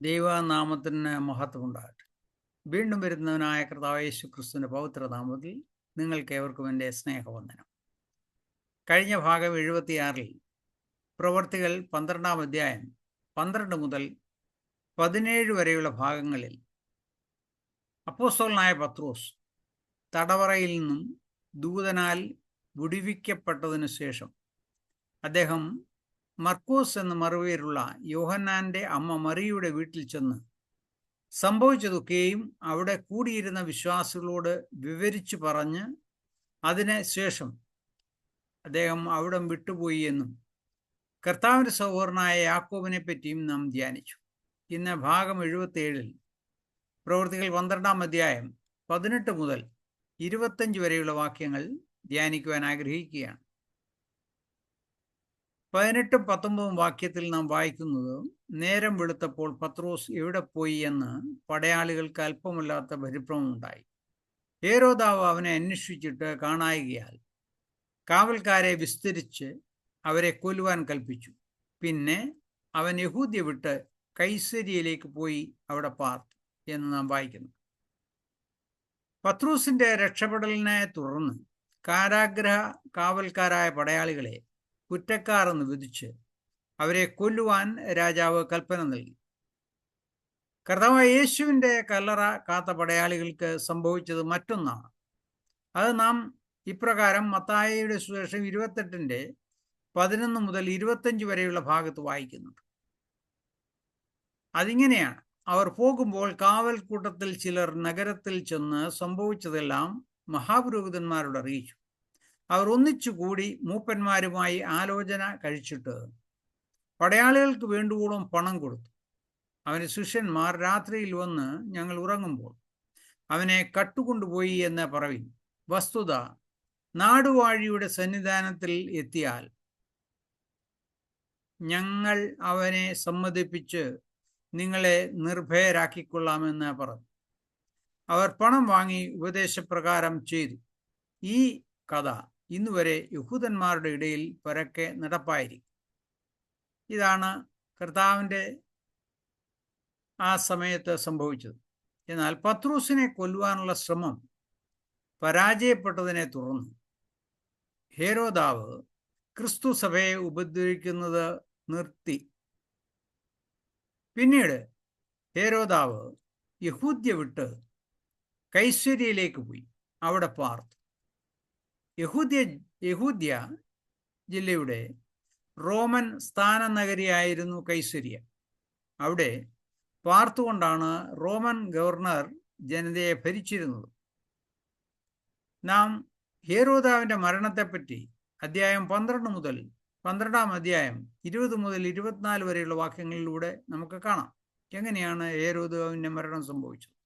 ദൈവനാമത്തിന് മഹത്വമുണ്ടാകട്ടെ. വീണ്ടും വരുന്നവനായ കർത്താവ് യേശു ക്രിസ്തുവിന്റെ പവിത്രനാമത്തിൽ നിങ്ങൾക്ക് ഏവർക്കും എന്റെ സ്നേഹവന്ദനം. കഴിഞ്ഞ ഭാഗം എഴുപത്തിയാറിൽ പ്രവർത്തികൾ പന്ത്രണ്ടാം അധ്യായം പന്ത്രണ്ട് മുതൽ പതിനേഴ് വരെയുള്ള ഭാഗങ്ങളിൽ അപ്പോസ്തലനായ പത്രോസ് തടവറയിൽ നിന്നും ദൂതനാൽ വിടുവിക്കപ്പെട്ടതിനു ശേഷം അദ്ദേഹം മർക്കോസ് എന്ന മറുപേരുള്ള യോഹന്നാന്റെ അമ്മ മറിയുടെ വീട്ടിൽ ചെന്ന് സംഭവിച്ചതൊക്കെയും അവിടെ കൂടിയിരുന്ന വിശ്വാസികളോട് വിവരിച്ചു പറഞ്ഞ് അതിന് ശേഷം അദ്ദേഹം അവിടം വിട്ടുപോയി എന്നും കർത്താവിന്റെ സഹോദരനായ യാക്കോബിനെ പറ്റിയും നാം ധ്യാനിച്ചു. ഇന്ന് ഭാഗം എഴുപത്തേഴിൽ പ്രവൃത്തികൾ പന്ത്രണ്ടാം അധ്യായം പതിനെട്ട് മുതൽ ഇരുപത്തഞ്ച് വരെയുള്ള വാക്യങ്ങൾ ധ്യാനിക്കുവാൻ ആഗ്രഹിക്കുകയാണ്. പതിനെട്ടും പത്തൊമ്പതും വാക്യത്തിൽ നാം വായിക്കുന്നത് നേരം വെളുത്തപ്പോൾ പത്രോസ് എവിടെ പോയി എന്ന് പടയാളികൾക്ക് അല്പമില്ലാത്ത പരിഭ്രമമുണ്ടായി. ഏരോദാവ് അവനെ അന്വേഷിച്ചിട്ട് കാണായികയാൽ കാവൽക്കാരെ വിസ്തരിച്ച് അവരെ കൊല്ലുവാൻ കൽപ്പിച്ചു. പിന്നെ അവൻ യഹൂദ്യ വിട്ട് കൈസരിയിലേക്ക് പോയി അവിടെ പാർത്തു എന്ന് നാം വായിക്കുന്നു. പത്രൂസിന്റെ രക്ഷപ്പെടലിനെ തുടർന്ന് കാരാഗ്രഹ കാവൽക്കാരായ പടയാളികളെ കുറ്റക്കാർ എന്ന് വിധിച്ച് അവരെ കൊല്ലുവാൻ രാജാവ് കൽപ്പന നൽകി. കർത്താവായ യേശുവിന്റെ കല്ലറ കാത്ത പടയാളികൾക്ക് സംഭവിച്ചത് മറ്റൊന്നാണ്. അത് നാം ഇപ്രകാരം മത്തായയുടെ സുശേഷം ഇരുപത്തെട്ടിന്റെ പതിനൊന്ന് മുതൽ ഇരുപത്തഞ്ച് വരെയുള്ള ഭാഗത്ത് വായിക്കുന്നുണ്ട്. അതിങ്ങനെയാണ്. അവർ പോകുമ്പോൾ കാവൽക്കൂട്ടത്തിൽ ചിലർ നഗരത്തിൽ ചെന്ന് സംഭവിച്ചതെല്ലാം മഹാപുരോഹിതന്മാരോട് അറിയിച്ചു. അവർ ഒന്നിച്ചുകൂടി മൂപ്പന്മാരുമായി ആലോചന കഴിച്ചിട്ട് പടയാളികൾക്ക് വേണ്ടുവോളം പണം കൊടുത്തു. അവന് ശിഷ്യന്മാർ രാത്രിയിൽ വന്ന് ഞങ്ങൾ ഉറങ്ങുമ്പോൾ അവനെ കട്ടുകൊണ്ടുപോയി എന്ന് പറവി വസ്തുത നാടുവാഴിയുടെ സന്നിധാനത്തിൽ എത്തിയാൽ ഞങ്ങൾ അവനെ സമ്മതിപ്പിച്ച് നിങ്ങളെ നിർഭയരാക്കിക്കൊള്ളാമെന്ന് പറഞ്ഞു. അവർ പണം വാങ്ങി ഉപദേശപ്രകാരം ചെയ്തു. ഈ കഥ ഇന്നുവരെ യഹൂദന്മാരുടെ ഇടയിൽ പരക്കെ നടപ്പായിരിക്കും. ഇതാണ് കർത്താവിന്റെ ആ സമയത്ത് സംഭവിച്ചത്. എന്നാൽ പത്രൂസിനെ കൊല്ലുവാനുള്ള ശ്രമം പരാജയപ്പെട്ടതിനെ തുടർന്ന് ഹേരോദാവ് ക്രിസ്തു സഭയെ ഉപദ്രവിക്കുന്നത് നിർത്തി. പിന്നീട് ഹേരോദാവ് യഹൂദ്യ വിട്ട് കൈശ്വര്യയിലേക്ക് പോയി. അവിടെ പാർത്തു. യഹൂദ്യ യഹൂദ്യ ജില്ലയുടെ റോമൻ സ്ഥാന നഗരിയായിരുന്നു കൈസരിയ. അവിടെ പാർത്തുകൊണ്ടാണ് റോമൻ ഗവർണർ ജനതയെ ഭരിച്ചിരുന്നത്. നാം ഹേരോദാവിന്റെ മരണത്തെപ്പറ്റി അധ്യായം പന്ത്രണ്ട് മുതൽ പന്ത്രണ്ടാം അധ്യായം ഇരുപത് മുതൽ ഇരുപത്തിനാല് വരെയുള്ള വാക്യങ്ങളിലൂടെ നമുക്ക് കാണാം. എങ്ങനെയാണ് ഹേരോദാവിന്റെ മരണം സംഭവിച്ചത്?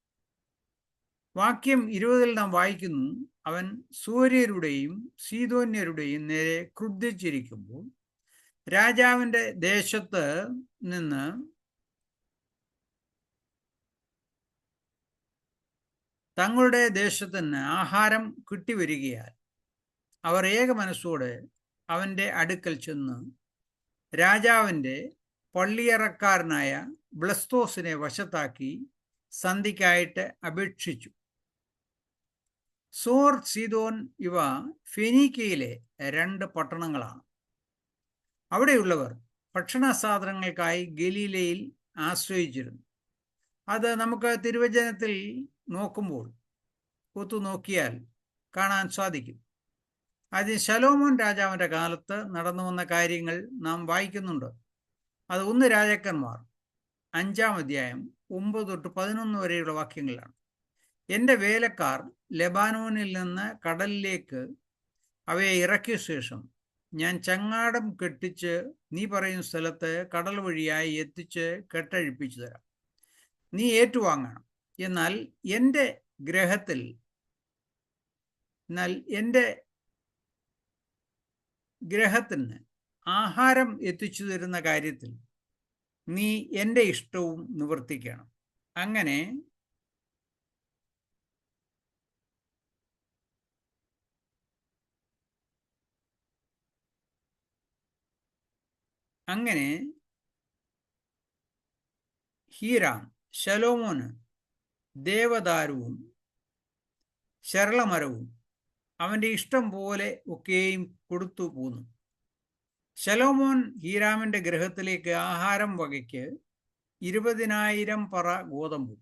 വാക്യം ഇരുപതിൽ നാം വായിക്കുന്നു. അവൻ സൂര്യരുടെയും സീതോന്യരുടെയും നേരെ ക്രുദ്ധിച്ചിരിക്കുമ്പോൾ രാജാവിന്റെ ദേശത്ത് നിന്ന് തങ്ങളുടെ ദേശത്തിന് ആഹാരം കിട്ടിവരികയാൽ അവർ ഏക മനസ്സോടെ അവന്റെ അടുക്കൽ ചെന്ന് രാജാവിന്റെ പള്ളിയറക്കാരനായ ബ്ലസ്തോസിനെ വശത്താക്കി സന്ധിക്കായിട്ട് അപേക്ഷിച്ചു. സോർ സീതോൻ ഇവ ഫെനീക്കയിലെ രണ്ട് പട്ടണങ്ങളാണ്. അവിടെയുള്ളവർ ഭക്ഷണ സാധനങ്ങൾക്കായി ഗലീലയിൽ ആശ്രയിച്ചിരുന്നു. അത് നമുക്ക് തിരുവചനത്തിൽ നോക്കുമ്പോൾ ഒത്തു നോക്കിയാൽ കാണാൻ സാധിക്കും. അതിന് ശലോമോൻ രാജാവിന്റെ കാലത്ത് നടന്നു വന്ന കാര്യങ്ങൾ നാം വായിക്കുന്നുണ്ട്. അത് ഒന്ന് രാജാക്കന്മാർ അഞ്ചാം അധ്യായം ഒമ്പത് തൊട്ട് പതിനൊന്ന് വരെയുള്ള വാക്യങ്ങളാണ്. എന്റെ വേലക്കാർ ലെബാനോനിൽ നിന്ന് കടലിലേക്ക് അവയെ ഇറക്കിയ ശേഷം ഞാൻ ചങ്ങാടം കെട്ടിച്ച് നീ പറയുന്ന സ്ഥലത്ത് കടൽ വഴിയായി എത്തിച്ച് കെട്ടഴിപ്പിച്ചു തരാം. നീ ഏറ്റുവാങ്ങണം. എന്നാൽ എന്റെ ഗ്രഹത്തിൽ എന്നാൽ എന്റെ ഗ്രഹത്തിന് ആഹാരം എത്തിച്ചു തരുന്ന കാര്യത്തിൽ നീ എന്റെ ഇഷ്ടവും നിവർത്തിക്കണം. അങ്ങനെ അങ്ങനെ ഹീരാം ശലോമോന് ദേവദാരുവും ശരളമരവും അവന്റെ ഇഷ്ടം പോലെ ഒക്കെയും കൊടുത്തു പോന്നു. ശലോമോൻ ഹീരാമിന്റെ ഗ്രഹത്തിലേക്ക് ആഹാരം വകയ്ക്ക് ഇരുപതിനായിരം പറ ഗോതമ്പും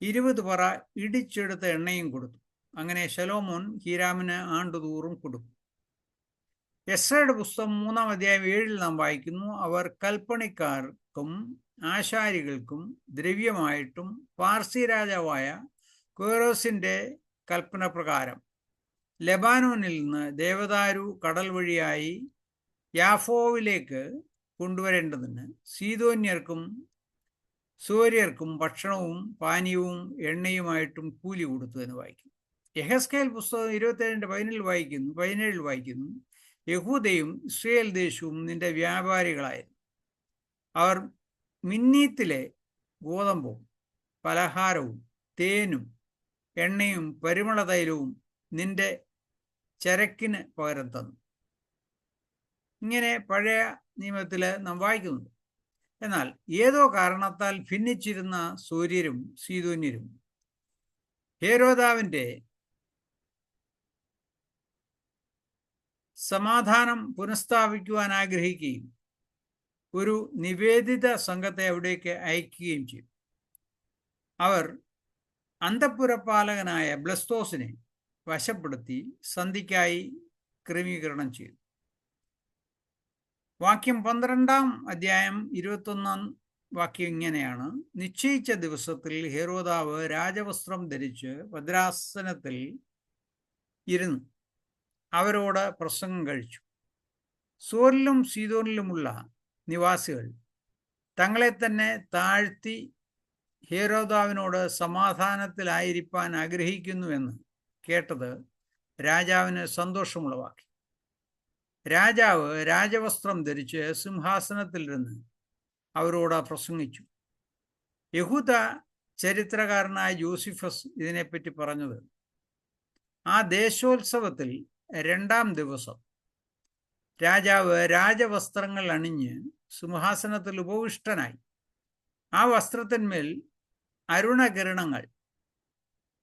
ഇരുപത് പറ ഇടിച്ചെടുത്ത എണ്ണയും കൊടുത്തു. അങ്ങനെ ശലോമോൻ ഹീരാമിന് ആണ്ടുതോറും കൊടുക്കും. എസ്രയുടെ പുസ്തകം മൂന്നാം അധ്യായം ഏഴിൽ നാം വായിക്കുന്നു അവർ കൽപ്പണിക്കാർക്കും ആശാരികൾക്കും ദ്രവ്യമായിട്ടും പാർസി രാജാവായ കോറോസിന്റെ കൽപ്പന പ്രകാരം ലെബാനോനിൽ നിന്ന് ദേവദാരു കടൽ വഴിയായി യാഫോവിലേക്ക് കൊണ്ടുവരേണ്ടതിന് സീതോന്യർക്കും സൂര്യർക്കും ഭക്ഷണവും പാനീയവും എണ്ണയുമായിട്ടും കൂലി കൊടുത്തു എന്ന് വായിക്കും യഹസ്കേൽ പുസ്തകം ഇരുപത്തേഴിന്റെ പതിനേഴിൽ വായിക്കുന്നു പതിനേഴിൽ വായിക്കുന്നു യഹൂദയും ഇസ്രയേൽ ദേശവും നിന്റെ വ്യാപാരികളായിരുന്നു. അവർ മിന്നീത്തിലെ ഗോതമ്പും പലഹാരവും തേനും എണ്ണയും പരിമള തൈലവും നിന്റെ ചരക്കിന് പകരം തന്നു. ഇങ്ങനെ പഴയ നിയമത്തിൽ നാം വായിക്കുന്നുണ്ട്. എന്നാൽ ഏതോ കാരണത്താൽ ഭിന്നിച്ചിരുന്ന സൂര്യരും സീതോന്യരും ഹേരോദാവിന്റെ സമാധാനം പുനഃസ്ഥാപിക്കുവാൻ ആഗ്രഹിക്കുകയും ഒരു നിവേദിത സംഘത്തെ അവിടേക്ക് അയക്കുകയും ചെയ്തു. അവർ അന്തപുരപാലകനായ ബ്ലസ്തോസിനെ വശപ്പെടുത്തി സന്ധിക്കായി ക്രമീകരണം ചെയ്തു. വാക്യം പന്ത്രണ്ടാം അധ്യായം ഇരുപത്തൊന്നാം വാക്യം ഇങ്ങനെയാണ്. നിശ്ചയിച്ച ദിവസത്തിൽ ഹേറോദാവ് രാജവസ്ത്രം ധരിച്ച് ഭദ്രാസനത്തിൽ ഇരുന്നു. അവരോട് പ്രസംഗം കഴിച്ചു. സോറിലും സീതോനിലുമുള്ള നിവാസികൾ തങ്ങളെ തന്നെ താഴ്ത്തി ഹേരോദാവിനോട് സമാധാനത്തിലായിരിക്കാൻ ആഗ്രഹിക്കുന്നുവെന്ന് കേട്ടത് രാജാവിന് സന്തോഷമുളവാക്കി. രാജാവ് രാജവസ്ത്രം ധരിച്ച് സിംഹാസനത്തിലിരുന്ന് അവരോട് പ്രസംഗിച്ചു. യഹൂദ ചരിത്രകാരനായ ജോസിഫസ് ഇതിനെപ്പറ്റി പറഞ്ഞത് ആ ദേശോത്സവത്തിൽ രണ്ടാം ദിവസം. രാജാവ് രാജവസ്ത്രങ്ങൾ അണിഞ്ഞ് സിംഹാസനത്തിൽ ഉപവിഷ്ടനായി. ആ വസ്ത്രത്തിന്മേൽ അരുണകിരണങ്ങൾ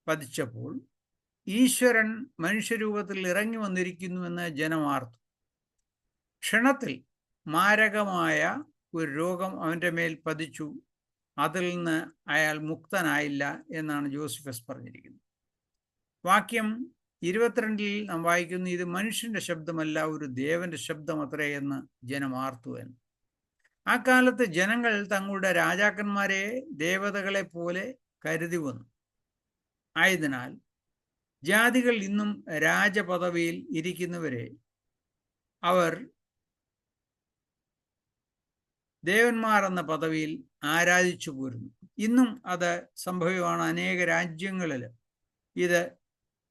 പതിച്ചപ്പോൾ ഈശ്വരൻ മനുഷ്യരൂപത്തിൽ ഇറങ്ങി വന്നിരിക്കുന്നുവെന്ന് ജനമാർത്തു ക്ഷണത്തിൽ മാരകമായ ഒരു രോഗം അവന്റെ മേൽ പതിച്ചു. അതിൽ നിന്ന് അയാൾ മുക്തനായില്ല എന്നാണ് ജോസിഫസ് പറഞ്ഞിരിക്കുന്നത്. വാക്യം ഇരുപത്തിരണ്ടിൽ നാം വായിക്കുന്നു ഇത് മനുഷ്യന്റെ ശബ്ദമല്ല ഒരു ദേവന്റെ ശബ്ദം അത്രേ എന്ന് ജനം എന്ന് ആ കാലത്ത് ജനങ്ങൾ തങ്ങളുടെ രാജാക്കന്മാരെ ദേവതകളെ പോലെ കരുതി വന്നു. ആയതിനാൽ ജാതികൾ ഇന്നും രാജപദവിയിൽ ഇരിക്കുന്നവരെ അവർ ദേവന്മാർ എന്ന പദവിയിൽ ആരാധിച്ചു പോരുന്നു. ഇന്നും അത് സംഭവമാണ്. അനേക രാജ്യങ്ങളിൽ ഇത്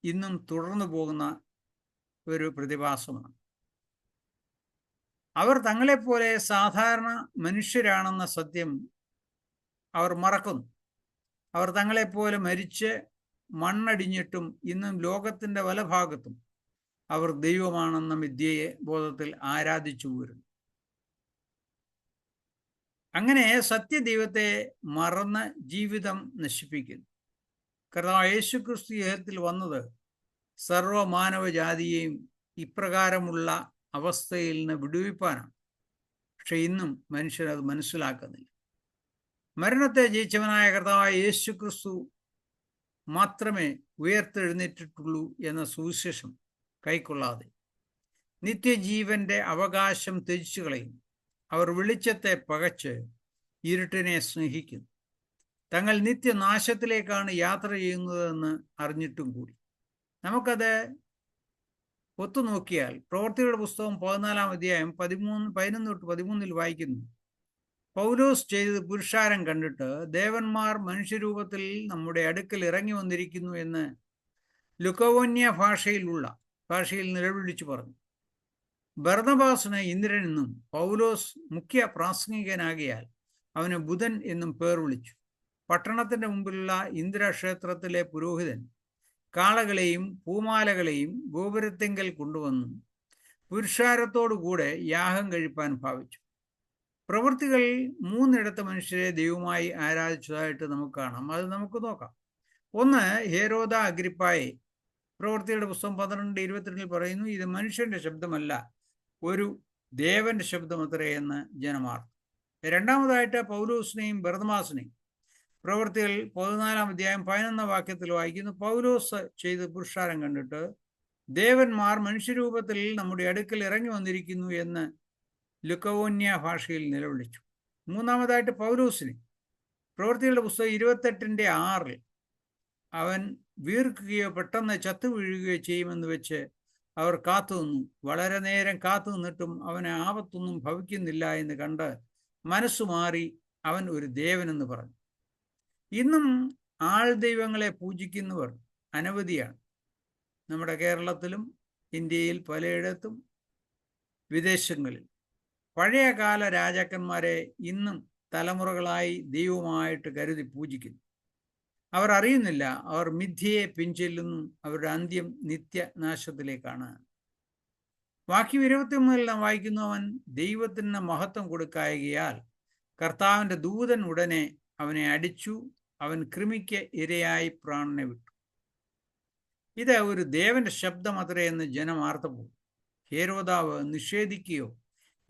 ഇന്നും തുടർന്നു പോകുന്ന ഒരു പ്രതിഭാസമാണ്. അവർ തങ്ങളെപ്പോലെ സാധാരണ മനുഷ്യരാണെന്ന സത്യം അവർ മറക്കുന്നു. അവർ തങ്ങളെപ്പോലെ മരിച്ച് മണ്ണടിഞ്ഞിട്ടും ഇന്നും ലോകത്തിന്റെ പല ഭാഗത്തും അവർ ദൈവമാണെന്ന വിദ്യയെ ബോധത്തിൽ ആരാധിച്ചു പോരുന്നു അങ്ങനെ സത്യദൈവത്തെ മറന്ന് ജീവിതം നശിപ്പിക്കുന്നു. കർത്താവ് യേശുക്രിസ്തു യുഗത്തിൽ വന്നത് സർവമാനവജാതിയെയും ഇപ്രകാരമുള്ള അവസ്ഥയിൽ നിന്ന് വിടുവിപ്പാനാണ്. പക്ഷെ ഇന്നും മനുഷ്യരത് മനസ്സിലാക്കുന്നില്ല. മരണത്തെ ജയിച്ചവനായ കർത്താവായ യേശുക്രിസ്തു മാത്രമേ ഉയർത്തെഴുന്നേറ്റിട്ടുള്ളൂ എന്ന സുവിശേഷം കൈക്കൊള്ളാതെ നിത്യജീവന്റെ അവകാശം ത്യജിച്ചു കളയും അവർ വെളിച്ചത്തെ പകച്ച് ഇരുട്ടിനെ സ്നേഹിക്കുന്നു. തങ്ങൾ നിത്യനാശത്തിലേക്കാണ് യാത്ര ചെയ്യുന്നതെന്ന് അറിഞ്ഞിട്ടും കൂടി. നമുക്കത് ഒത്തുനോക്കിയാൽ പ്രവർത്തികളുടെ പുസ്തകം പതിനാലാം അധ്യായം പതിമൂന്ന് പതിനൊന്ന് തൊട്ട് പതിമൂന്നിൽ വായിക്കുന്നു. പൗലോസ് ചെയ്ത് പുരുഷാരം കണ്ടിട്ട് ദേവന്മാർ മനുഷ്യരൂപത്തിൽ നമ്മുടെ അടുക്കൽ ഇറങ്ങി വന്നിരിക്കുന്നു എന്ന് ലുക്കോവന്യ ഭാഷയിലുള്ള ഭാഷയിൽ നിലവിളിച്ചു പറഞ്ഞു. ഭർണബാസിന് ഇന്ദ്രൻ എന്നും പൗലോസ് മുഖ്യ പ്രാസംഗികനാകിയാൽ അവന് ബുധൻ എന്നും പേർ വിളിച്ചു. പട്ടണത്തിന്റെ മുമ്പിലുള്ള ഇന്ദിരാക്ഷേത്രത്തിലെ പുരോഹിതൻ കാളകളെയും പൂമാലകളെയും ഗോപുരത്തെങ്കിൽ കൊണ്ടുവന്നു. പുരുഷാരത്തോടുകൂടെ യാഗം കഴിപ്പാൻ ഭാവിച്ചു. പ്രവൃത്തികൾ മൂന്നിടത്ത് മനുഷ്യരെ ദൈവമായി ആരാധിച്ചതായിട്ട് നമുക്ക് കാണാം. അത് നമുക്ക് നോക്കാം. ഒന്ന് ഹേരോദ അഗ്രിപ്പായെ പ്രവൃത്തിയുടെ പുസ്തകം പന്ത്രണ്ട് ഇരുപത്തിരണ്ടിൽ പറയുന്നു ഇത് മനുഷ്യന്റെ ശബ്ദമല്ല ഒരു ദേവന്റെ ശബ്ദമത്രേ എന്ന് ജനമാർ. രണ്ടാമതായിട്ട് പൗലോസിനെയും ബർദമാസിനെയും പ്രവൃത്തികൾ പതിനാലാം അധ്യായം പതിനൊന്ന വാക്യത്തിൽ വായിക്കുന്നു. പൗലോസ് ചെയ്ത് പുരുഷാരം കണ്ടിട്ട് ദേവന്മാർ മനുഷ്യരൂപത്തിൽ നമ്മുടെ അടുക്കൽ ഇറങ്ങി വന്നിരിക്കുന്നു എന്ന് ലുക്കവോന്യ ഭാഷയിൽ നിലവിളിച്ചു. മൂന്നാമതായിട്ട് പൗലോസിനെ പ്രവൃത്തികളുടെ പുസ്തകം ഇരുപത്തെട്ടിന്റെ ആറിൽ അവൻ വീർക്കുകയോ പെട്ടെന്ന് ചത്തു വീഴുകയോ ചെയ്യുമെന്ന് വെച്ച് അവർ കാത്തു നിന്നു. വളരെ നേരം കാത്തു നിന്നിട്ടും അവന് ആപത്തൊന്നും ഭവിക്കുന്നില്ല എന്ന് കണ്ട് മനസ്സു മാറി അവൻ ഒരു ദേവനെന്ന് പറഞ്ഞു. ഇന്നും ആൾ ദൈവങ്ങളെ പൂജിക്കുന്നവർ അനവധിയാണ്. നമ്മുടെ കേരളത്തിലും ഇന്ത്യയിൽ പലയിടത്തും വിദേശങ്ങളിൽ. പഴയകാല രാജാക്കന്മാരെ ഇന്നും തലമുറകളായി ദൈവമായിട്ട് കരുതി പൂജിക്കുന്നു. അവർ അറിയുന്നില്ല അവർ മിഥ്യയെ പിൻചെല്ലുന്നു അവരുടെ അന്ത്യം നിത്യനാശത്തിലേക്കാണ്. വാക്യം ഇരുപത്തിമൂന്നിൽ നാം വായിക്കുന്നവൻ ദൈവത്തിന് മഹത്വം കൊടുക്കായകയാൽ കർത്താവിന്റെ ദൂതൻ ഉടനെ അവനെ അടിച്ചു അവൻ കൃമിക്ക് ഇരയായി പ്രാണനെ വിട്ടു. ഇത് ഒരു ദേവന്റെ ശബ്ദമത്രേ എന്ന് ജനം ആർത്തപ്പോൾ ഹേരോദാവ് നിഷേധിക്കുകയോ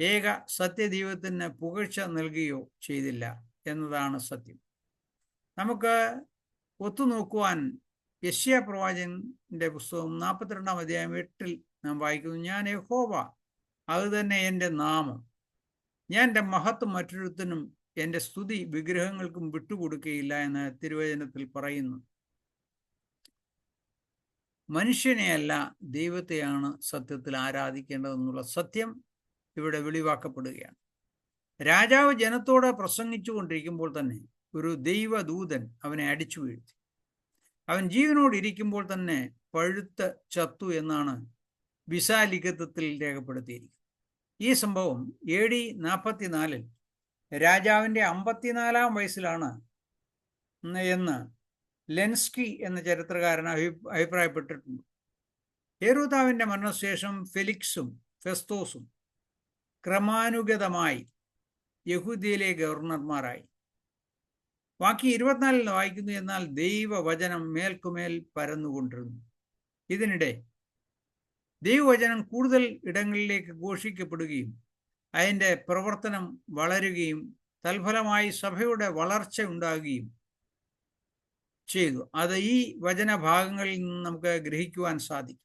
ഏക സത്യദൈവത്തിന് പുകഴ്ച നൽകുകയോ ചെയ്തില്ല എന്നതാണ് സത്യം. നമുക്ക് ഒത്തുനോക്കുവാൻ യശ്യ പ്രവാചകന്റെ പുസ്തകം നാൽപ്പത്തിരണ്ടാം അധ്യായം എട്ടിൽ നാം വായിക്കുന്നു ഞാൻ യഹോവ അത് തന്നെ എന്റെ നാമം. ഞാൻ എന്റെ മഹത്വം മറ്റൊരുത്തനും എന്റെ സ്തുതി വിഗ്രഹങ്ങൾക്കും വിട്ടുകൊടുക്കുകയില്ല എന്ന് തിരുവചനത്തിൽ പറയുന്നു. മനുഷ്യനെയല്ല ദൈവത്തെയാണ് സത്യത്തിൽ ആരാധിക്കേണ്ടതെന്നുള്ള സത്യം ഇവിടെ വെളിവാക്കപ്പെടുകയാണ്. രാജാവ് ജനത്തോട് പ്രസംഗിച്ചു കൊണ്ടിരിക്കുമ്പോൾ തന്നെ ഒരു ദൈവദൂതൻ അവനെ അടിച്ചു വീഴ്ത്തി. അവൻ ജീവനോട് ഇരിക്കുമ്പോൾ തന്നെ പഴുത്ത ചത്തു എന്നാണ് വിശാലിഖിതത്തിൽ രേഖപ്പെടുത്തിയിരിക്കുന്നത്. ഈ സംഭവം എ ഡി നാൽപ്പത്തിനാലിൽ രാജാവിന്റെ അമ്പത്തിനാലാം വയസ്സിലാണ് എന്ന് ലെൻസ്കി എന്ന ചരിത്രകാരൻ അഭി അഭിപ്രായപ്പെട്ടിട്ടുണ്ട്. ഏറുതാവിന്റെ മരണശേഷം ഫെലിക്സും ഫെസ്തോസും ക്രമാനുഗതമായി യഹൂദിയിലെ ഗവർണർമാരായി. ബാക്കി ഇരുപത്തിനാലിൽ വായിക്കുന്നു എന്നാൽ ദൈവവചനം മേൽക്കുമേൽ പരന്നുകൊണ്ടിരുന്നു. ഇതിനിടെ ദൈവവചനം കൂടുതൽ ഇടങ്ങളിലേക്ക് ഘോഷിക്കപ്പെടുകയും അതിന്റെ പ്രവർത്തനം വളരുകയും തൽഫലമായി സഭയുടെ വളർച്ച ഉണ്ടാകുകയും ചെയ്തു അത് ഈ വചനഭാഗങ്ങളിൽ നിന്ന് നമുക്ക് ഗ്രഹിക്കുവാൻ സാധിക്കും.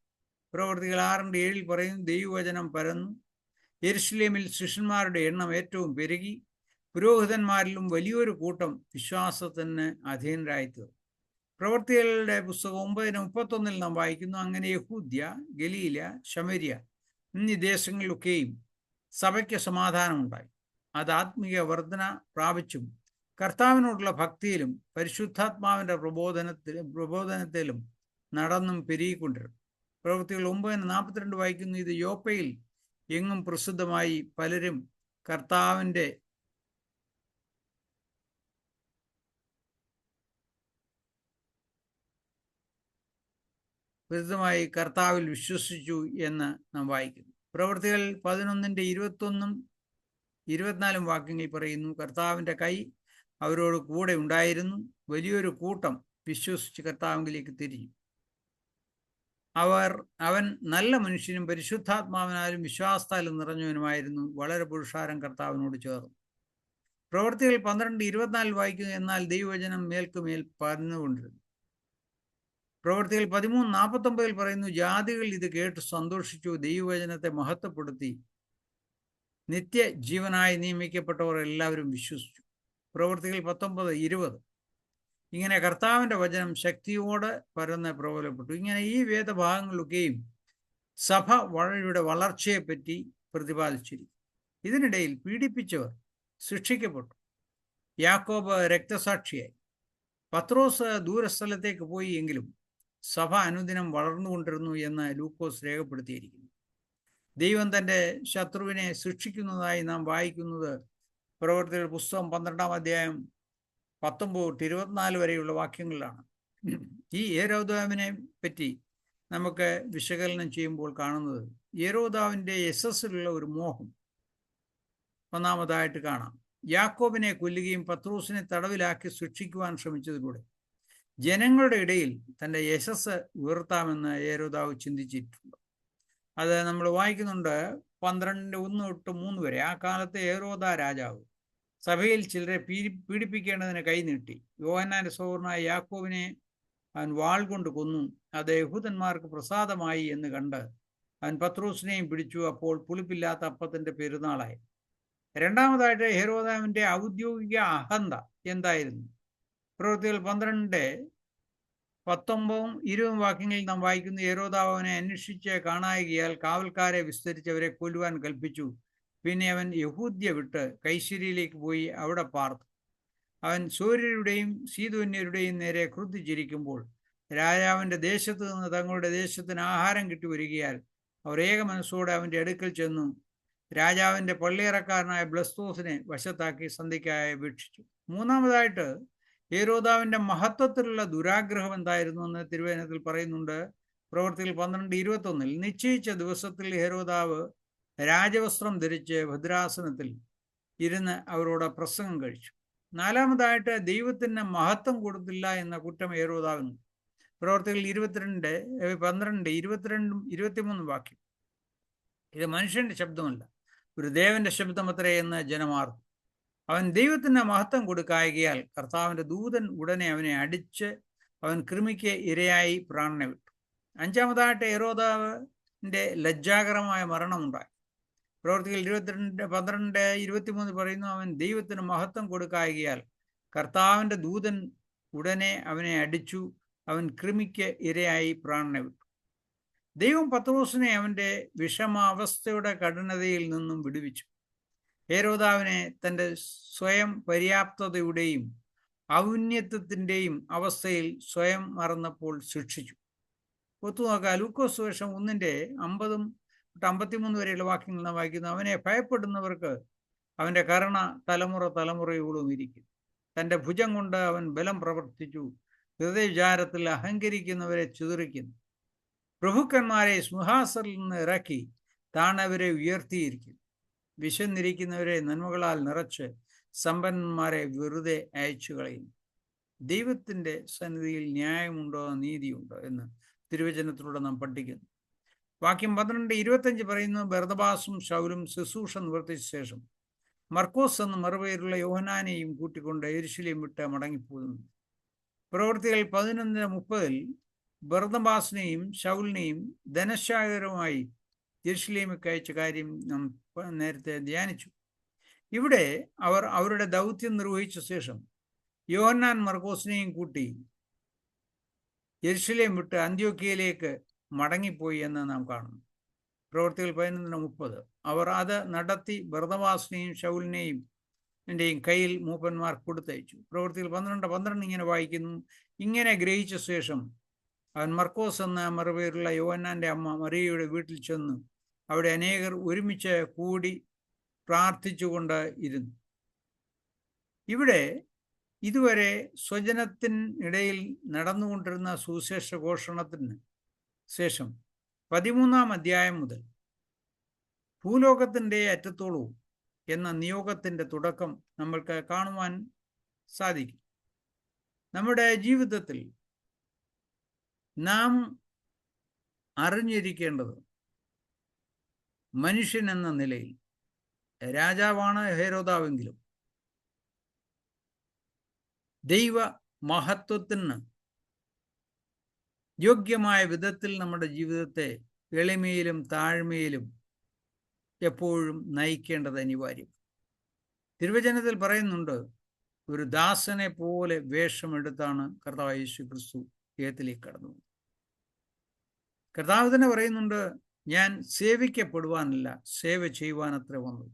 പ്രവർത്തികൾ ആറിന്റെ ഏഴിൽ പറയുന്നു ദൈവവചനം പരന്നു. എരുസലേമിൽ ശിഷ്യന്മാരുടെ എണ്ണം ഏറ്റവും പെരുകി. പുരോഹിതന്മാരിലും വലിയൊരു കൂട്ടം വിശ്വാസത്തിന് അധീനരായിത്തീർന്നു. പ്രവർത്തികളുടെ പുസ്തകം ഒമ്പതിന് മുപ്പത്തൊന്നിൽ നാം വായിക്കുന്നു അങ്ങനെ യഹൂദ്യ ഗലീല ശമരിയ എന്നീ ദേശങ്ങളിലൊക്കെയും സഭയ്ക്ക് സമാധാനമുണ്ടായി. അത് ആത്മീയ വർധന പ്രാപിച്ചും കർത്താവിനോടുള്ള ഭക്തിയിലും പരിശുദ്ധാത്മാവിന്റെ പ്രബോധനത്തിലും പ്രബോധനത്തിലും നടന്നും പെരുകിക്കൊണ്ടിരുന്നു. പ്രവൃത്തികൾ ഒമ്പതിന് നാൽപ്പത്തിരണ്ട് വായിക്കുന്നു. ഇത് യോപ്പയിൽ എങ്ങും പ്രസിദ്ധമായി പലരും കർത്താവിന്റെ പ്രസിദ്ധമായി കർത്താവിൽ വിശ്വസിച്ചു എന്ന് നാം വായിക്കുന്നു. പ്രവൃത്തികൾ പതിനൊന്നിന്റെ ഇരുപത്തൊന്നും ഇരുപത്തിനാലും വാക്യങ്ങൾ പറയുന്നു. കർത്താവിന്റെ കൈ അവരോട് കൂടെ ഉണ്ടായിരുന്നു. വലിയൊരു കൂട്ടം വിശ്വസിച്ച് കർത്താവിലേക്ക് തിരിഞ്ഞു. അവർ അവൻ നല്ല മനുഷ്യനും പരിശുദ്ധാത്മാവിനാലും വിശ്വാസത്താലും നിറഞ്ഞവനുമായിരുന്നു. വളരെ പുരുഷാരം കർത്താവിനോട് ചേർന്നു. പ്രവൃത്തികൾ പന്ത്രണ്ട് ഇരുപത്തിനാലിൽ വായിക്കുക എന്നാൽ ദൈവവചനം മേൽക്കുമേൽ പറഞ്ഞുകൊണ്ടിരുന്നു പ്രവൃത്തികൾ പതിമൂന്ന് നാൽപ്പത്തൊമ്പതിൽ പറയുന്നു ജാതികൾ ഇത് കേട്ട് സന്തോഷിച്ചു ദൈവവചനത്തെ മഹത്വപ്പെടുത്തി. നിത്യ ജീവനായി നിയമിക്കപ്പെട്ടവർ എല്ലാവരും വിശ്വസിച്ചു. പ്രവൃത്തികൾ പത്തൊമ്പത് ഇരുപത്. ഇങ്ങനെ കർത്താവിന്റെ വചനം ശക്തിയോടെ പരന്ന് പ്രബലപ്പെട്ടു. ഇങ്ങനെ ഈ വേദഭാഗങ്ങളൊക്കെയും സഭ വഴയുടെ വളർച്ചയെപ്പറ്റി പ്രതിപാദിച്ചിരിക്കും ഇതിനിടയിൽ പീഡിപ്പിച്ചവർ ശിക്ഷിക്കപ്പെട്ടു. യാക്കോബ് രക്തസാക്ഷിയായി. പത്രോസ് ദൂരസ്ഥലത്തേക്ക് പോയി എങ്കിലും സഭ അനുദിനം വളർന്നുകൊണ്ടിരുന്നു എന്ന് ലൂക്കോസ് രേഖപ്പെടുത്തിയിരിക്കുന്നു. ദൈവം തന്റെ ശത്രുവിനെ ശിക്ഷിക്കുന്നതായി നാം വായിക്കുന്നത് പ്രവർത്തികൾ പുസ്തകം പന്ത്രണ്ടാം അധ്യായം പത്തൊമ്പത് തൊട്ട് ഇരുപത്തിനാല് വരെയുള്ള വാക്യങ്ങളിലാണ്. ഈ ഏരോദാവിനെ പറ്റി നമുക്ക് വിശകലനം ചെയ്യുമ്പോൾ കാണുന്നത് ഏരോദാവിന്റെ യശസ്സിലുള്ള ഒരു മോഹം. ഒന്നാമതായിട്ട് കാണാം. യാക്കോബിനെ കൊല്ലുകയും പത്രോസിനെ തടവിലാക്കി ശിക്ഷിക്കുവാൻ ശ്രമിച്ചതിലൂടെ ജനങ്ങളുടെ ഇടയിൽ തന്റെ യശസ് ഉയർത്താമെന്ന് ഏരോദാവ് ചിന്തിച്ചിട്ടുണ്ട്. അത് നമ്മൾ വായിക്കുന്നുണ്ട് പന്ത്രണ്ട് ഒന്ന് തൊട്ട് മൂന്ന് വരെ. ആ കാലത്ത് ഏരോദ രാജാവ് സഭയിൽ ചിലരെ പീഡി പീഡിപ്പിക്കേണ്ടതിന് കൈനീട്ടി യോഹന്നാന്റെ സൗറിനായ യാക്കോവിനെ അവൻ വാൾ കൊണ്ട് കൊന്നു. അത് യഹൂദന്മാർക്ക് പ്രസാദമായി എന്ന് കണ്ട് അവൻ പത്രോസിനെയും പിടിച്ചു. അപ്പോൾ പുളിപ്പില്ലാത്ത അപ്പത്തിന്റെ പെരുന്നാളായി. രണ്ടാമതായിട്ട് ഹെരോദാവിന്റെ ഔദ്യോഗിക അഹന്ത എന്തായിരുന്നു? പ്രവൃത്തികൾ പന്ത്രണ്ട് പത്തൊമ്പതും ഇരുപതും വാക്യങ്ങളിൽ നാം വായിക്കുന്ന യരോദാവനെ അന്വേഷിച്ച് കാണായികയാൽ കാവൽക്കാരെ വിസ്തരിച്ചവരെ കൊല്ലുവാൻ കൽപ്പിച്ചു. പിന്നെ അവൻ യഹൂദ്യ വിട്ട് കൈശ്ശേരിയിലേക്ക് പോയി അവിടെ പാർത്തു. അവൻ സൂര്യരുടെയും സീതുന്യരുടെയും നേരെ ക്രുദ്ധിച്ചിരിക്കുമ്പോൾ രാജാവിന്റെ ദേശത്ത് നിന്ന് തങ്ങളുടെ ദേശത്തിന് ആഹാരം കിട്ടി വരികയാൽ അവർ ഏക മനസ്സോടെ അവന്റെ അടുക്കൽ ചെന്നു. രാജാവിന്റെ പള്ളിയറക്കാരനായ ബ്ലസ്തോസിനെ വശത്താക്കി സന്ധിക്കായി അപേക്ഷിച്ചു. മൂന്നാമതായിട്ട് ഹേരോദാവിന്റെ മഹത്വത്തിലുള്ള ദുരാഗ്രഹം എന്തായിരുന്നു എന്ന് തിരുവേനത്തിൽ പറയുന്നുണ്ട്. പ്രവൃത്തിയിൽ പന്ത്രണ്ട് ഇരുപത്തൊന്നിൽ നിശ്ചയിച്ച ദിവസത്തിൽ ഹേരോദാവ് രാജവസ്ത്രം ധരിച്ച് ഭദ്രാസനത്തിൽ ഇരുന്ന് അവരോട് പ്രസംഗം കഴിച്ചു. നാലാമതായിട്ട് ദൈവത്തിന് മഹത്വം കൊടുത്തില്ല എന്ന കുറ്റം ഹേരോദാവിന് പ്രവർത്തികൾ ഇരുപത്തിരണ്ട് പന്ത്രണ്ട് ഇരുപത്തിരണ്ടും ഇരുപത്തിമൂന്നും വാക്യം. ഇത് മനുഷ്യന്റെ ശബ്ദമല്ല. ഒരു ദേവന്റെ ശബ്ദം അത്രേ എന്ന് ജനമാർന്നു അവൻ ദൈവത്തിന് മഹത്വം കൊടുക്കായകയാൽ കർത്താവിന്റെ ദൂതൻ ഉടനെ അവനെ അടിച്ച് അവൻ കൃമിക്ക് ഇരയായി പ്രാണനെ വിട്ടു. അഞ്ചാമതായിട്ട് ഏറോദാവിന്റെ ലജ്ജാകരമായ മരണമുണ്ടായി പ്രവർത്തികൾ ഇരുപത്തിരണ്ട് പന്ത്രണ്ട് ഇരുപത്തിമൂന്ന് പറയുന്നു അവൻ ദൈവത്തിന് മഹത്വം കൊടുക്കായകയാൽ കർത്താവിന്റെ ദൂതൻ ഉടനെ അവനെ അടിച്ചു അവൻ കൃമിക്ക് ഇരയായി പ്രാണനെ വിട്ടു. ദൈവം പത്രോസിനെ അവന്റെ വിഷമാവസ്ഥയുടെ കഠിനതയിൽ നിന്നും വിടുവിച്ചു. ഹേരോദാവിനെ തന്റെ സ്വയം പര്യാപ്തതയുടെയും ഔന്നത്യത്തിന്റെയും അവസ്ഥയിൽ സ്വയം മറന്നപ്പോൾ ശിക്ഷിച്ചു. ഒത്തുനോക്കുക ലൂക്കോസ് വേഷം ഒന്നിന്റെ അമ്പതും തൊട്ട് അമ്പത്തിമൂന്ന് വരെയുള്ള വാക്യങ്ങൾ നാം വായിക്കുന്നു. അവനെ ഭയപ്പെടുന്നവർക്ക് അവന്റെ കരുണ തലമുറ തലമുറയോടും ഇരിക്കും. തന്റെ ഭുജം കൊണ്ട് അവൻ ബലം പ്രവർത്തിച്ചു. ഹൃദയവിചാരത്തിൽ അഹങ്കരിക്കുന്നവരെ ചിതറിക്കുന്നു. പ്രഭുക്കന്മാരെ സിംഹാസനിൽ നിന്ന് ഇറക്കി താണവരെ ഉയർത്തിയിരിക്കുന്നു. വിശന്നിരിക്കുന്നവരെ നന്മകളാൽ നിറച്ച് സമ്പന്നന്മാരെ വെറുതെ അയച്ചു കളയും ദൈവത്തിന്റെ സന്നിധിയിൽ ന്യായമുണ്ടോ നീതിയുണ്ടോ എന്ന് തിരുവചനത്തിലൂടെ നാം പഠിക്കുന്നു. വാക്യം പന്ത്രണ്ട് ഇരുപത്തഞ്ച് പറയുന്നു ബർദബാസും ശൗലും ശുശ്രൂഷ നിവർത്തിച്ച ശേഷം മർക്കോസ് എന്ന മറുപേരുള്ള യോഹനാനെയും കൂട്ടിക്കൊണ്ട് എരിശിലേയും വിട്ട് മടങ്ങിപ്പോകുന്നു. പ്രവൃത്തികൾ പതിനൊന്നിന് മുപ്പതിൽ ബർദബാസിനെയും ഷൗലിനെയും ധനശാകരവുമായി ജെറുസലേമിലേക്ക് അയച്ച കാര്യം നാം നേരത്തെ ധ്യാനിച്ചു. ഇവിടെ അവർ അവരുടെ ദൗത്യം നിർവഹിച്ച ശേഷം യോഹന്നാൻ മർക്കോസിനെയും കൂട്ടി ജെറുസലേം വിട്ട് അന്ത്യോക്കിയയിലേക്ക് മടങ്ങിപ്പോയി എന്ന് നാം കാണുന്നു. പ്രവർത്തികൾ പതിനൊന്നിന് മുപ്പത്. അവർ അത് നടത്തി ഭരതവാസിനെയും ഷൗലിനെയും എന്റെയും കയ്യിൽ മൂപ്പന്മാർ കൊടുത്തയച്ചു. പ്രവൃത്തികൾ പന്ത്രണ്ട് പന്ത്രണ്ട് ഇങ്ങനെ വായിക്കുന്നു. ഇങ്ങനെ ഗ്രഹിച്ച ശേഷം അവൻ മർക്കോസ് എന്ന മറുപേരുള്ള യോവന്നാന്റെ അമ്മ മറിയയുടെ വീട്ടിൽ ചെന്നു അവിടെ അനേകർ ഒരുമിച്ച് കൂടി പ്രാർത്ഥിച്ചുകൊണ്ട് ഇരുന്നു. ഇവിടെ ഇതുവരെ സ്വജനത്തിനിടയിൽ നടന്നുകൊണ്ടിരുന്ന സുവിശേഷ ഘോഷണത്തിന് ശേഷം പതിമൂന്നാം അധ്യായം മുതൽ ഭൂലോകത്തിന്റെ അറ്റത്തോളവും എന്ന നിയോഗത്തിന്റെ തുടക്കം നമ്മൾക്ക് കാണുവാൻ സാധിക്കും. നമ്മുടെ ജീവിതത്തിൽ നാം അറിഞ്ഞിരിക്കേണ്ടത് മനുഷ്യൻ എന്ന നിലയിൽ രാജാവാണ് ഹേരോദാവെങ്കിലും ദൈവ മഹത്വത്തിന് യോഗ്യമായ വിധത്തിൽ നമ്മുടെ ജീവിതത്തെ എളിമയിലും താഴ്മയിലും എപ്പോഴും നയിക്കേണ്ടത് അനിവാര്യം. തിരുവചനത്തിൽ പറയുന്നുണ്ട് ഒരു ദാസനെ പോലെ വേഷമെടുത്താണ് കർത്താവ് യേശു ക്രിസ്തു ഏത്തിലേക്ക് കടന്നു കർത്താവ് തന്നെ പറയുന്നുണ്ട് ഞാൻ സേവിക്കപ്പെടുവാനല്ല സേവ ചെയ്യുവാനത്ര വന്നത്.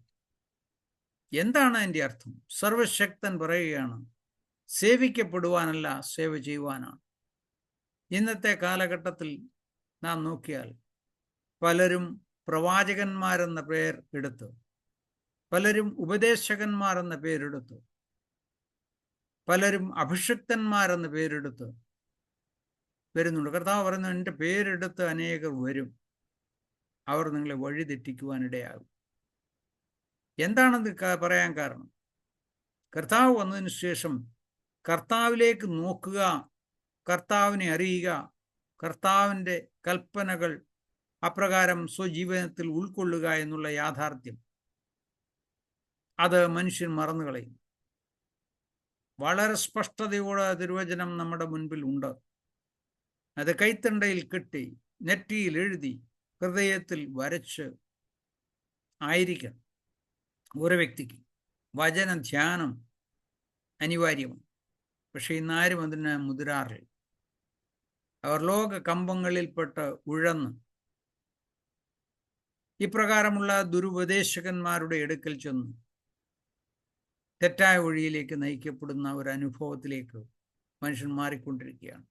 എന്താണ് അതിന്റെ അർത്ഥം? സർവശക്തൻ പറയുകയാണ് സേവിക്കപ്പെടുവാനല്ല സേവ ചെയ്യുവാനാണ്. ഇന്നത്തെ കാലഘട്ടത്തിൽ നാം നോക്കിയാൽ പലരും പ്രവാചകന്മാരെന്ന പേർ എടുത്ത് പലരും ഉപദേശകന്മാരെന്ന പേരെടുത്ത് പലരും അഭിഷിക്തന്മാരെന്ന പേരെടുത്ത് വരുന്നുണ്ട്. കർത്താവ് പറയുന്നു എന്റെ പേരെടുത്ത് അനേകർ വരും. അവർ നിങ്ങളെ വഴിതെറ്റിക്കുവാനിടയാകും എന്താണെന്ന് പറയാൻ കാരണം? കർത്താവ് വന്നതിന് ശേഷം കർത്താവിലേക്ക് നോക്കുക കർത്താവിനെ അറിയുക കർത്താവിന്റെ കൽപ്പനകൾ അപ്രകാരം സ്വജീവനത്തിൽ ഉൾക്കൊള്ളുക എന്നുള്ള യാഥാർത്ഥ്യം. അത് മനുഷ്യൻ മറന്നു കളയും. വളരെ സ്പഷ്ടതയോടെ തിരുവചനം നമ്മുടെ മുൻപിൽ ഉണ്ട്. അത് കൈത്തണ്ടയിൽ കെട്ടി നെറ്റിയിൽ എഴുതി ഹൃദയത്തിൽ വരച്ച് ആയിരിക്കണം ഓരോ വ്യക്തിക്ക്. വചന ധ്യാനം അനിവാര്യമാണ്. പക്ഷെ ഇന്നാരും അതിന് മുതിരാറില്ല. അവർ ലോക കമ്പങ്ങളിൽപ്പെട്ട് ഉഴന്ന് ഇപ്രകാരമുള്ള ദുരുപദേശകന്മാരുടെ എടുക്കൽ ചെന്ന് തെറ്റായ വഴിയിലേക്ക് നയിക്കപ്പെടുന്ന ഒരു അനുഭവത്തിലേക്ക് മനുഷ്യൻ മാറിക്കൊണ്ടിരിക്കുകയാണ്.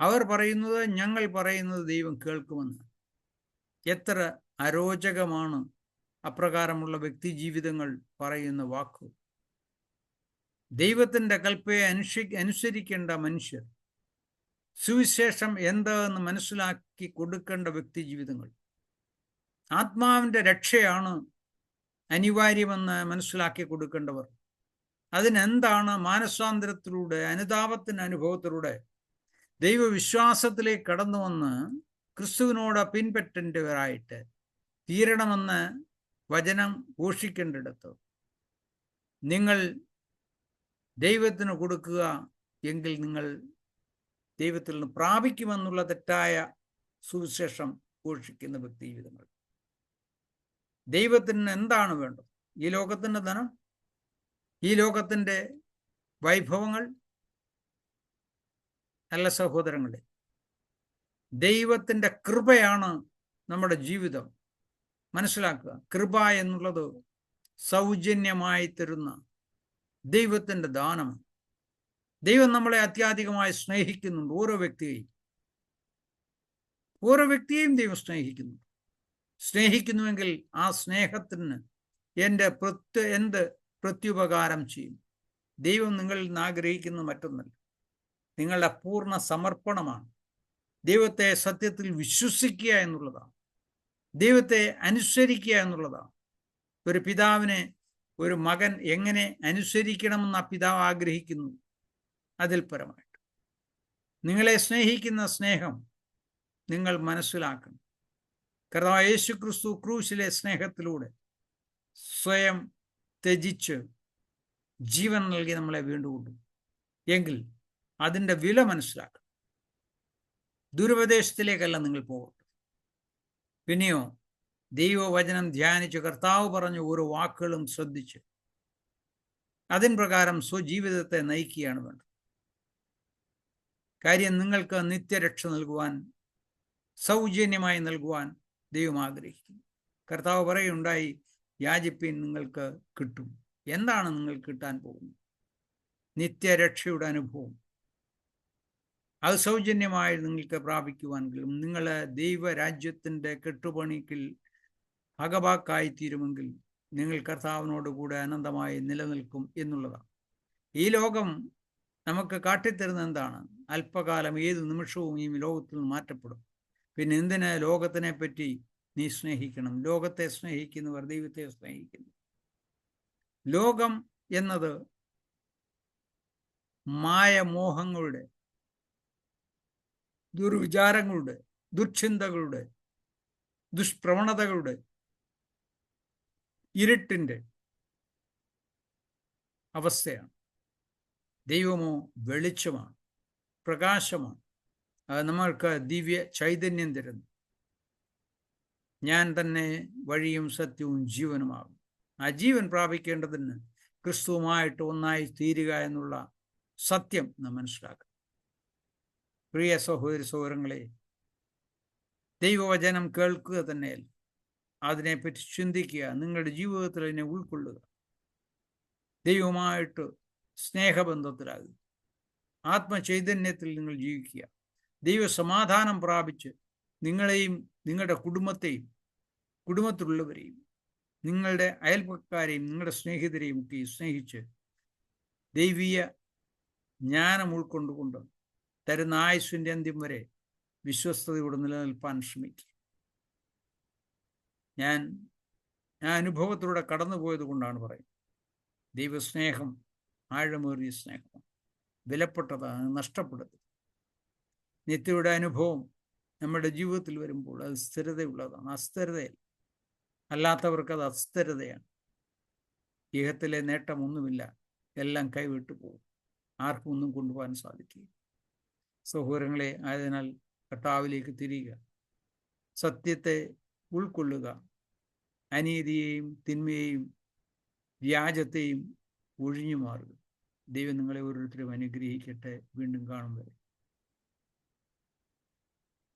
അവർ പറയുന്നത് ഞങ്ങൾ പറയുന്നത് ദൈവം കേൾക്കുമെന്ന്. എത്ര അരോചകമാണ് അപ്രകാരമുള്ള വ്യക്തി ജീവിതങ്ങൾ പറയുന്ന വാക്ക്. ദൈവത്തിന്റെ കൽപ്പയെ അനുഷി അനുസരിക്കേണ്ട മനുഷ്യർ. സുവിശേഷം എന്താണെന്ന് മനസ്സിലാക്കി കൊടുക്കേണ്ട വ്യക്തി ജീവിതങ്ങൾ. ആത്മാവിന്റെ രക്ഷയാണ് അനിവാര്യമെന്ന് മനസ്സിലാക്കി കൊടുക്കേണ്ടവർ. അതിനെന്താണ് മാനസാന്തരത്തിലൂടെ അനുതാപത്തിന്റെ അനുഭവത്തിലൂടെ ദൈവവിശ്വാസത്തിലേക്ക് കടന്നു വന്ന് ക്രിസ്തുവിനോട് പിൻപറ്റേണ്ടവരായിട്ട് തീരണമെന്ന് വചനം ഘോഷിക്കേണ്ടിടത്ത്. നിങ്ങൾ ദൈവത്തിന് കൊടുക്കുക എങ്കിൽ നിങ്ങൾ ദൈവത്തിൽ നിന്ന് പ്രാപിക്കുമെന്നുള്ള തെറ്റായ സുവിശേഷം ഘോഷിക്കുന്ന വ്യക്തി ജീവിതങ്ങൾ ദൈവത്തിന് എന്താണ് വേണ്ടത്? ഈ ലോകത്തിന്റെ ധനം? ഈ ലോകത്തിന്റെ വൈഭവങ്ങൾ? അല്ല സഹോദരങ്ങളെ ദൈവത്തിന്റെ കൃപയാണ് നമ്മുടെ ജീവിതം. മനസ്സിലാക്കുക കൃപ എന്നുള്ളത് സൗജന്യമായി തരുന്ന ദൈവത്തിന്റെ ദാനമാണ് ദൈവം നമ്മളെ അത്യാധികമായി സ്നേഹിക്കുന്നുണ്ട് ഓരോ വ്യക്തിയെയും. ഓരോ വ്യക്തിയെയും ദൈവം സ്നേഹിക്കുന്നു. സ്നേഹിക്കുന്നുവെങ്കിൽ ആ സ്നേഹത്തിന് എന്റെ പ്രത്യ എന്ത് പ്രത്യുപകാരം ചെയ്യും? ദൈവം നിങ്ങളിൽ നിന്ന് ആഗ്രഹിക്കുന്ന മറ്റൊന്നല്ല. നിങ്ങളുടെ പൂർണ സമർപ്പണമാണ്. ദൈവത്തെ സത്യത്തിൽ വിശ്വസിക്കുക എന്നുള്ളതാണ്. ദൈവത്തെ അനുസരിക്കുക എന്നുള്ളതാണ്. ഒരു പിതാവിനെ ഒരു മകൻ എങ്ങനെ അനുസരിക്കണമെന്ന് ആ പിതാവ് ആഗ്രഹിക്കുന്നു? അതിൽ പരമായിട്ട്. നിങ്ങളെ സ്നേഹിക്കുന്ന സ്നേഹം നിങ്ങൾ മനസ്സിലാക്കണം. കർത്താവ് യേശു ക്രിസ്തു ക്രൂശിലെ സ്നേഹത്തിലൂടെ സ്വയം ത്യജിച്ച് ജീവൻ നൽകി നമ്മളെ വീണ്ടുകൊണ്ടു എങ്കിൽ അതിന്റെ വില മനസ്സിലാക്കണം. ദുരുപദേശത്തിലേക്കല്ല നിങ്ങൾ പോകട്ടെ പിന്നെയോ ദൈവവചനം ധ്യാനിച്ച് കർത്താവ് പറഞ്ഞ ഓരോ വാക്കുകളും ശ്രദ്ധിച്ച് അതിൻ പ്രകാരം സ്വജീവിതത്തെ നയിക്കുകയാണ് വേണ്ടത്. കാര്യം നിങ്ങൾക്ക് നിത്യരക്ഷ നൽകുവാൻ സൗജന്യമായി നൽകുവാൻ ദൈവം ആഗ്രഹിക്കുന്നു. കർത്താവ് പറയുണ്ടായി യാചിപ്പിൻ നിങ്ങൾക്ക് കിട്ടും. എന്താണ് നിങ്ങൾ കിട്ടാൻ പോകുന്നത്? നിത്യരക്ഷയുടെ അനുഭവം. അത് സൗജന്യമായി നിങ്ങൾക്ക് പ്രാപിക്കുവാനെങ്കിലും നിങ്ങൾ ദൈവരാജ്യത്തിന്റെ കെട്ടുപണിക്കിൽ ഭഗവാക്കായി തീരുമെങ്കിൽ നിങ്ങൾ കർത്താവിനോട് കൂടെ അനന്തമായി നിലനിൽക്കും എന്നുള്ളതാണ്. ഈ ലോകം നമുക്ക് കാട്ടിത്തരുന്ന എന്താണ്? അല്പകാലം ഏത് നിമിഷവും ഈ ലോകത്തിൽ നിന്ന് മാറ്റപ്പെടും. പിന്നെ എന്തിന് ലോകത്തിനെ പറ്റി നീ സ്നേഹിക്കണം? ലോകത്തെ സ്നേഹിക്കുന്നവർ ദൈവത്തെ സ്നേഹിക്കുന്നു. ലോകം എന്നത് മായമോഹങ്ങളുടെ ദുർവിചാരങ്ങളുടെ ദുർചിന്തകളുടെ ദുഷ്പ്രവണതകളുടെ ഇരുട്ടിന്റെ അവസ്ഥയാണ്. ദൈവമോ വെളിച്ചമാണ് പ്രകാശമാണ്. നമ്മൾക്ക് ദിവ്യ ചൈതന്യം തരുന്നു. ഞാൻ തന്നെ വഴിയും സത്യവും ജീവനുമാകും ആ ജീവൻ പ്രാപിക്കേണ്ടതിന് ക്രിസ്തുവുമായിട്ട് ഒന്നായി തീരുക എന്നുള്ള സത്യം നാം മനസ്സിലാക്കുക പ്രിയ സഹോദര സഹോദരങ്ങളെ ദൈവവചനം കേൾക്കുക തന്നെ അതിനെപ്പറ്റി ചിന്തിക്കുക നിങ്ങളുടെ ജീവിതത്തിൽ അതിനെ ഉൾക്കൊള്ളുക. ദൈവമായിട്ട് സ്നേഹബന്ധത്തിലാകുക. ആത്മചൈതന്യത്തിൽ നിങ്ങൾ ജീവിക്കുക. ദൈവസമാധാനം പ്രാപിച്ച് നിങ്ങളെയും നിങ്ങളുടെ കുടുംബത്തെയും കുടുംബത്തിലുള്ളവരെയും നിങ്ങളുടെ അയൽപ്പക്കാരെയും നിങ്ങളുടെ സ്നേഹിതരെയും ഒക്കെ സ്നേഹിച്ച് ദൈവീയ ജ്ഞാനം ഉൾക്കൊണ്ടുകൊണ്ട് തരുന്ന ആയുസിന്റെ അന്ത്യം വരെ വിശ്വസ്തയോട് നിലനിൽപ്പാൻ ശ്രമിക്കുക ഞാൻ ഞാൻ അനുഭവത്തിലൂടെ കടന്നുപോയത് കൊണ്ടാണ് പറയുന്നത്. ദൈവസ്നേഹം ആഴമേറിയ സ്നേഹമാണ്. വിലപ്പെട്ടതാണ് നഷ്ടപ്പെടുന്നത് നിത്യയുടെ അനുഭവം നമ്മുടെ ജീവിതത്തിൽ വരുമ്പോൾ അത് സ്ഥിരതയുള്ളതാണ് അസ്ഥിരതയല്ല. അല്ലാത്തവർക്ക് അത് അസ്ഥിരതയാണ്. ഇഹത്തിലെ നേട്ടമൊന്നുമില്ല. എല്ലാം കൈവിട്ടു പോകും. ആർക്കും ഒന്നും കൊണ്ടുപോകാൻ സാധിക്കില്ല. സഹോദരങ്ങളെ ആയതിനാൽ കർത്താവിലേക്ക് തിരിയുക. സത്യത്തെ ഉൾക്കൊള്ളുക. അനീതിയെയും തിന്മയെയും വ്യാജത്തെയും ഒഴിഞ്ഞു മാറുക ദൈവം നിങ്ങളെ ഓരോരുത്തരും അനുഗ്രഹിക്കട്ടെ. വീണ്ടും കാണും വരെ.